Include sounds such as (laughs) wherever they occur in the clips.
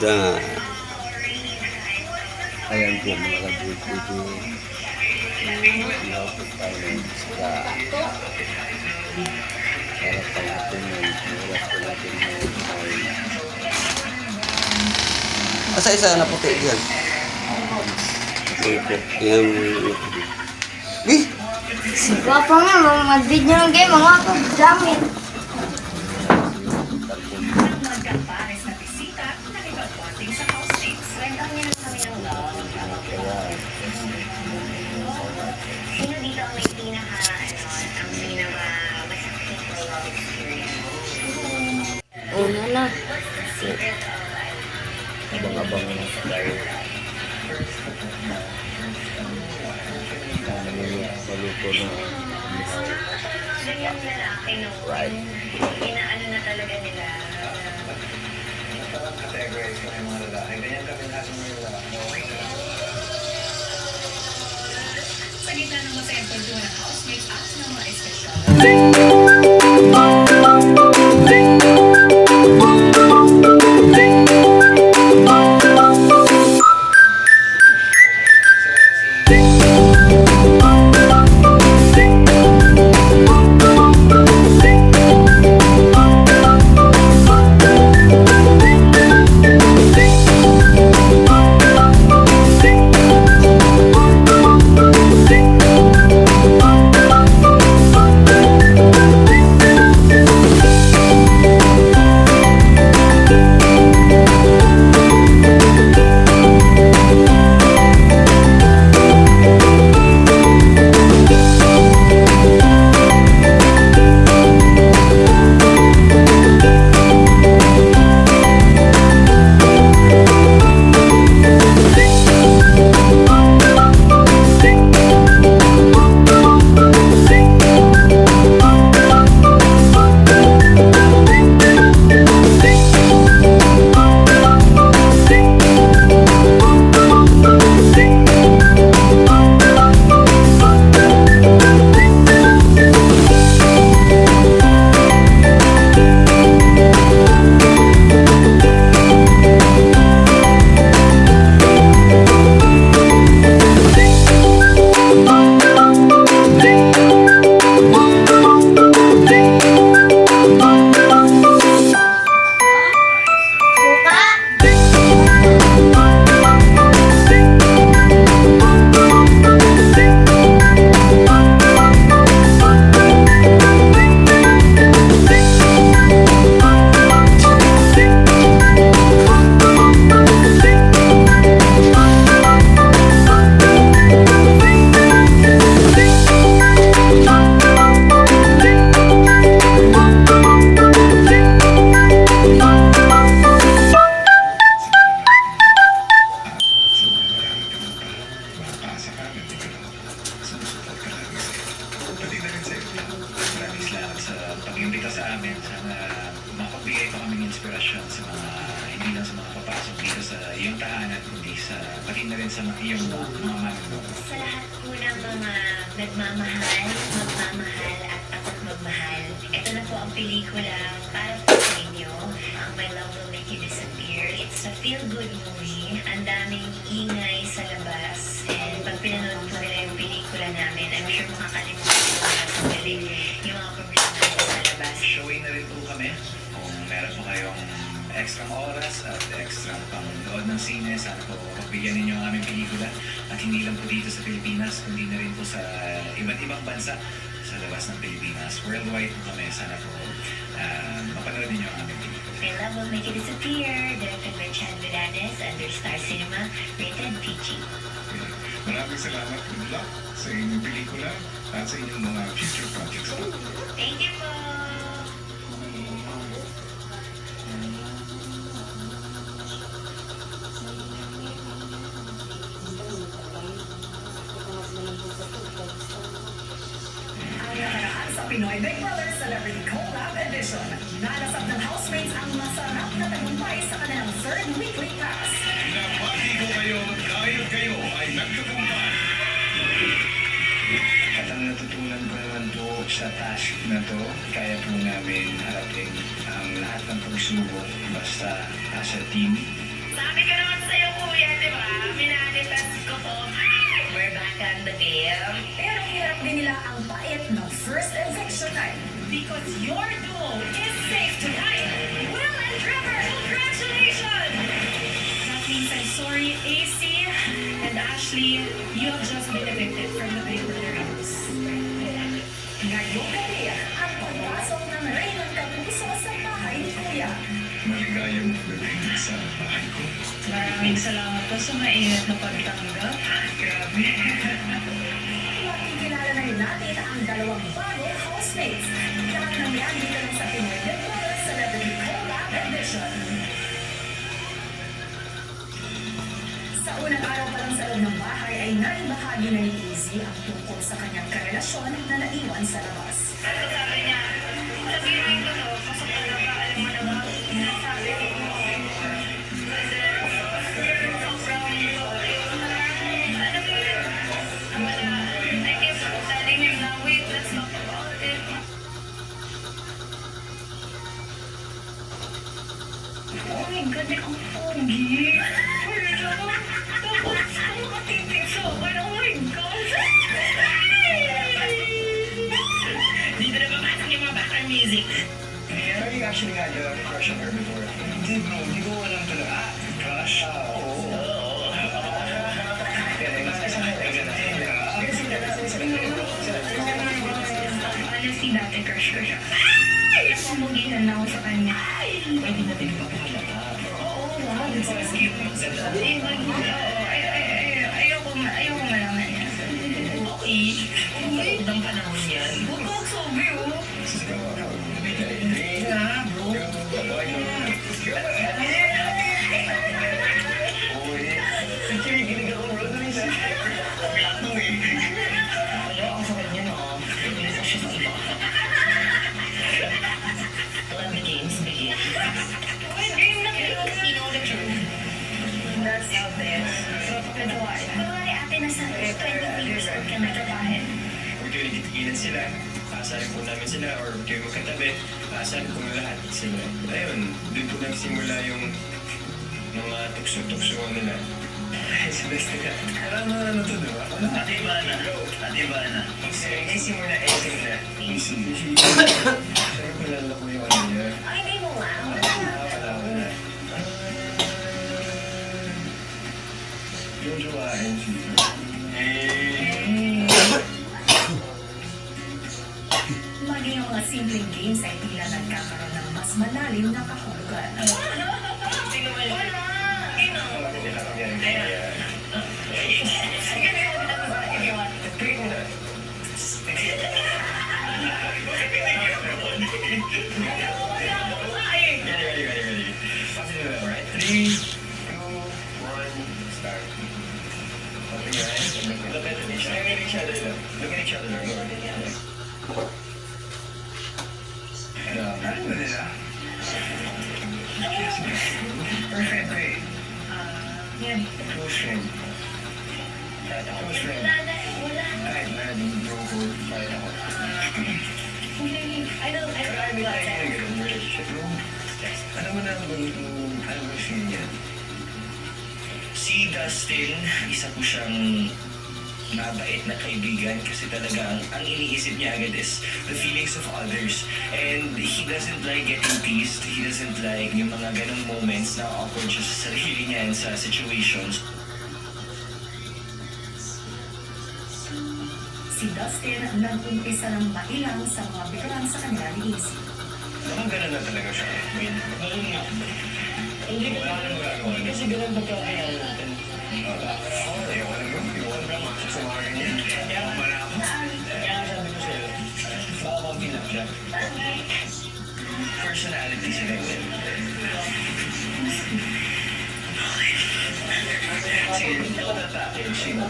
isda. Ayan po mga kabibig. Inapot tayo ng isda. Para pa natin yung oras ko natin yung Asa isa na puti diyan? Yan. Eh, Sipa pa nga, mag-video ng game, mga ako, dami. Right. inaano na talaga nila. Sa gitna ng masayang kwentuhan ng housemates at ng mga espesyal Maraming salamat sa pag-imbita sa amin. Sana makapagbigay pa kaming inspirasyon sa mga, hindi lang sa mga papasok dito sa iyong tahanan, kundi sa, pati na rin sa mga iyong mga manunog. Sa lahat po ng mga nagmamahal, magmamahal at takot magmahal, ito na po ang pelikula para sa inyo. My Love Will Make You Disappear. It's a feel-good movie. Ang daming ingay sa labas. And pag pinanood po nila yung pelikula namin, I'm sure makakalimutan po nila sa galing yung mga problema sa labas. Showing na rin po kami. Kung meron po kayong extra oras at extra pang-nood ng sine, sana po pagbigyan ninyo ang aming pelikula. At hindi lang po dito sa Pilipinas, kundi na rin po sa iba't ibang bansa sa labas ng Pilipinas. Worldwide po kami. Sana po uh, mapanood ninyo ang aming pelikula. My Love Will Make You Disappear, directed by Chan Villanes under Star Cinema, rated PG. Maraming salamat. Good luck sa inyong pelikula at sa inyong mga future projects. Thank you po! Pinoy Big Brother Celebrity Collab Edition. Nalasap ng housemates ang masarap na tagumpay sa kanilang third weekly pass. Pinapati ko kayo dahil kayo ay nagtagumpay. At ang natutunan ko naman po sa task na to, kaya po namin harapin ang lahat ng pagsubok basta as a team. Sabi ko naman sa'yo, kuya, di ba? Minanifest ko to. Game. Pero hirap din nila ang pait ng first eviction night. Because your duo is safe tonight. Will and Trevor, congratulations! That means I'm sorry, AC and Ashley. You have just been evicted Maraming salamat po sa mainit na pagtanggap. Grabe. Makikilala na rin natin ang dalawang bagong housemates. Lahat ng yan dito lang sa Pinoy Brother Celebrity Collab Edition. Sa unang araw pa lang sa loob ng bahay ay naibahagi na ni Izzy ang tungkol sa kanyang karelasyon na naiwan sa labas. Ano sabi niya? Sabihin ko my God, ang pogi. Tapos, ang matitig sa akin. Oh my God. Dito na papasok yung mga background music. Pero you actually had a crush on her before. Hindi bro, hindi ko alam talaga. Ah, crush? Ah, oo. Honestly, dati crush ko siya. Pumugihan na ako sa kanya. Pwede natin ipapahalata. Ayoko ayoko malaman niya. Okay. Years old ka na trabahin. Huwag kayo nagtitigilan sila. Asahin po namin sila or kayo magkatabi. Asahin po lahat sila. Ayun, doon po nagsimula yung mga tukso-tukso nila. (laughs) Sa best nila. Alam mo na to, di ba? Ate Ivana. Ate Ivana. AC mo na, AC mo na. AC. Sabi ko lala ko yung ano niya. Ay, hindi mo nga. Ah, wala ko na. Yung jowain si... Eh... simpleng games ay tila nagkakaroon ng mas malalim na kahulugan. Tingnan mo yun. Ino. Hindi lang yan. Kaya... Tweet mo na. Ready, ready, ready, ready. Positive level, right? Three, two, one, start. And look, look at each other. Look at each other. Look at each other. Yan. Close friend. Close friend. Kahit na, yung bro ko, kaya ako. I don't, I Pero I mean, I don't, think ganun relationship. Bro, alam mo na kung ano mo siya niya. Si Dustin, isa po siyang mabait na kaibigan kasi talaga ang, ang iniisip niya agad is the feelings of others. And he doesn't like getting teased. He doesn't like yung mga ganong moments na awkward siya sa sarili niya and sa situations. Si Dustin nag-umpisa ng mailang sa mga biglaan sa kanila ni Izzy. Baka ganun na talaga siya. I mean, ganun nga. Hindi ko nang magagawa. Kasi ganun pagkakayaan natin. Wala. Ako, ayoko Personality sila. Sige, ako tatake. Sige.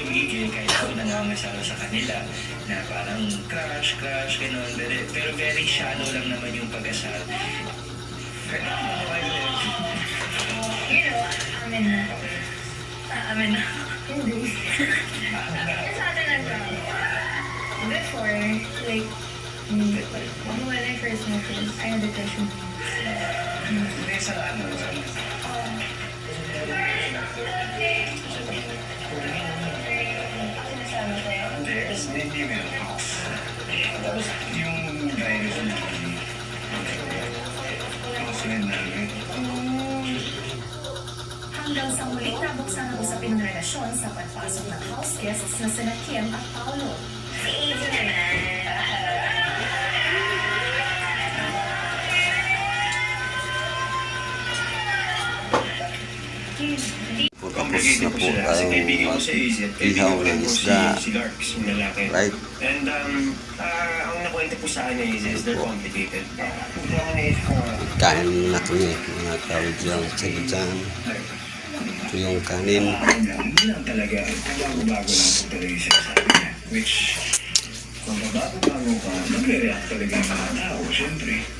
Tumigil kahit ako nangangasama sa kanila na parang crush, crush, gano'n. Pero, pero very shallow lang naman yung pag-asal. You know, amin na. Ah, amin na. Hindi. Like, mm, when I first met him, I had depression. Hindi sa ano, sa Hindi, meron. Tapos yung virus na close friend namin. Hanggang sa muling nabuksan ang usapin ng relasyon sa pagpasok ng house guests na sina Kim at Paolo. Si Easy ihaw kaibigan ko rin ng po isda. Right? And um, ah, ang nakwento po sa kanya is, is they're complicated. Kain muna kami, mga tawag dyan, sige dyan. Ito yung kanin. Po. Which, kung bago-bago ka, magre-react talaga yung mga tao, syempre.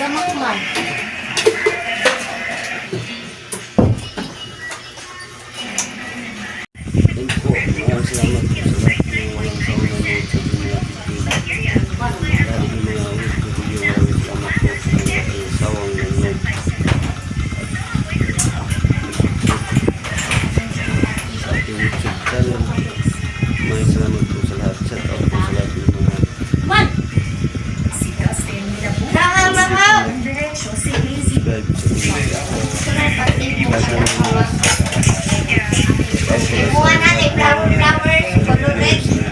Ito man. Kumuha natin flower, flowers, color red.